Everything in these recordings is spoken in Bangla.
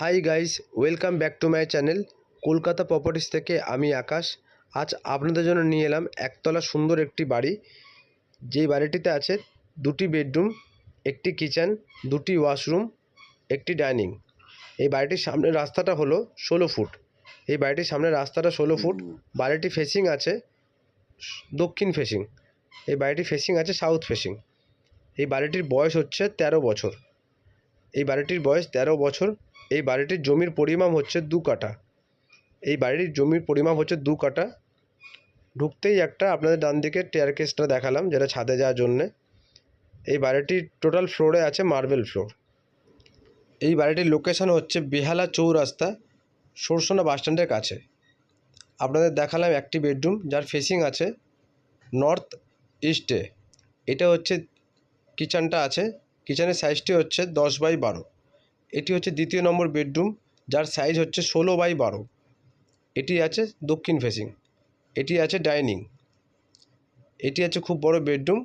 Hi guys welcome back to my channel Kolkata properties থেকে আমি আকাশ। আজ আপনাদের জন্য নিয়ে এলাম একতলা সুন্দর একটি বাড়ি। যেই বাড়িটিতে আছে দুটি বেডরুম একটি কিচেন দুটি ওয়াশরুম একটি ডাইনিং। এই বাড়িটির সামনের রাস্তাটা হলো ষোলো ফুট। এই বাড়িটির সামনের রাস্তাটা ষোলো ফুট। বাড়িটি ফেসিং আছে দক্ষিণ ফেসিং এই বাড়িটি ফেসিং আছে সাউথ ফেসিং এই বাড়িটির বয়স হচ্ছে তেরো বছর। এই বাড়িটির বয়স তেরো বছর। এই বাড়িটির জমির পরিমাপ হচ্ছে দু কাঠা। এই বাড়িটির জমির পরিমাপ হচ্ছে দু কাঠা। ঢুকতেই একটা আপনাদের ডান দিকে টেয়ারকেসটা দেখালাম, যেটা ছাদে যাওয়ার জন্যে। এই বাড়িটির টোটাল ফ্লোরে আছে মার্বেল ফ্লোর এই বাড়িটির লোকেশন হচ্ছে বেহালা চৌরাস্তা, সরসোনা বাসস্ট্যান্ডের কাছে। আপনাদের দেখালাম একটি বেডরুম যার ফেসিং আছে নর্থ ইস্টে এটা হচ্ছে কিচেনটা আছে। কিচেনের সাইজটি হচ্ছে দশ বাই বারো। এটি হচ্ছে দ্বিতীয় নম্বর বেডরুম, যার সাইজ হচ্ছে ষোলো বাই বারো। এটি আছে দক্ষিণ ফেসিং এটি আছে ডাইনিং এটি আছে খুব বড় বেডরুম,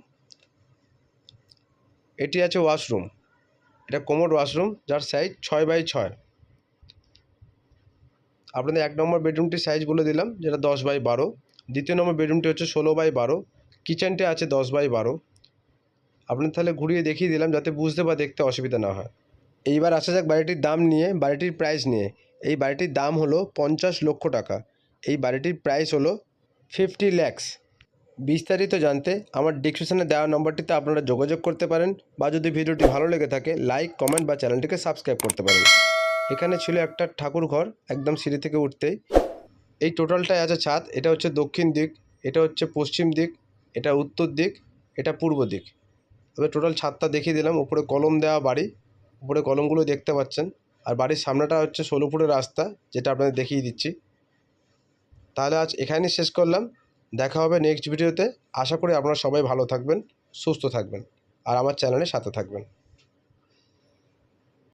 এটি আছে ওয়াশরুম এটা কোমোড ওয়াশরুম যার সাইজ ছয় বাই ছয়। আপনাদের এক নম্বর বেডরুমটির সাইজ বলে দিলাম, যেটা দশ বাই বারো। দ্বিতীয় নম্বর বেডরুমটি হচ্ছে ষোলো বাই বারো কিচেনটা আছে দশ বাই বারো। আপনাদের তাহলে ঘুরিয়ে দেখিয়ে দিলাম, যাতে বুঝতে বা দেখতে অসুবিধা না হয়। এইবার আসা যাক বাড়িটির দাম নিয়ে, বাড়িটির প্রাইস নিয়ে। এই বাড়িটির দাম হলো পঞ্চাশ লক্ষ টাকা। এই বাড়িটির প্রাইস হলো ফিফটি ল্যাক্স বিস্তারিত জানতে আমার ডিসক্রিপশনে দেওয়া নম্বরটিতে আপনারা যোগাযোগ করতে পারেন বা যদি ভিডিওটি ভালো লেগে থাকে লাইক কমেন্ট বা চ্যানেলটিকে সাবস্ক্রাইব করতে পারেন। এখানে ছিল একটা ঠাকুর ঘর, একদম সিঁড়ি থেকে উঠতেই। এই টোটালটাই আছে ছাদ, এটা হচ্ছে দক্ষিণ দিক, এটা হচ্ছে পশ্চিম দিক, এটা উত্তর দিক, এটা পূর্ব দিক। তবে টোটাল ছাদটা দেখিয়ে দিলাম, উপরে কলম দেওয়া বাড়ি। উপরে কলমগুলো দেখতে পাচ্ছেন। আর বাড়ির সামনেটা হচ্ছে ষোলো ফুটের রাস্তা, যেটা আপনাদের দেখিয়ে দিচ্ছি। তাহলে আজ এখানেই শেষ করলাম। দেখা হবে নেক্সট ভিডিওতে আশা করি আপনারা সবাই ভালো থাকবেন, সুস্থ থাকবেন। আর আমার চ্যানেলের সাথে থাকবেন।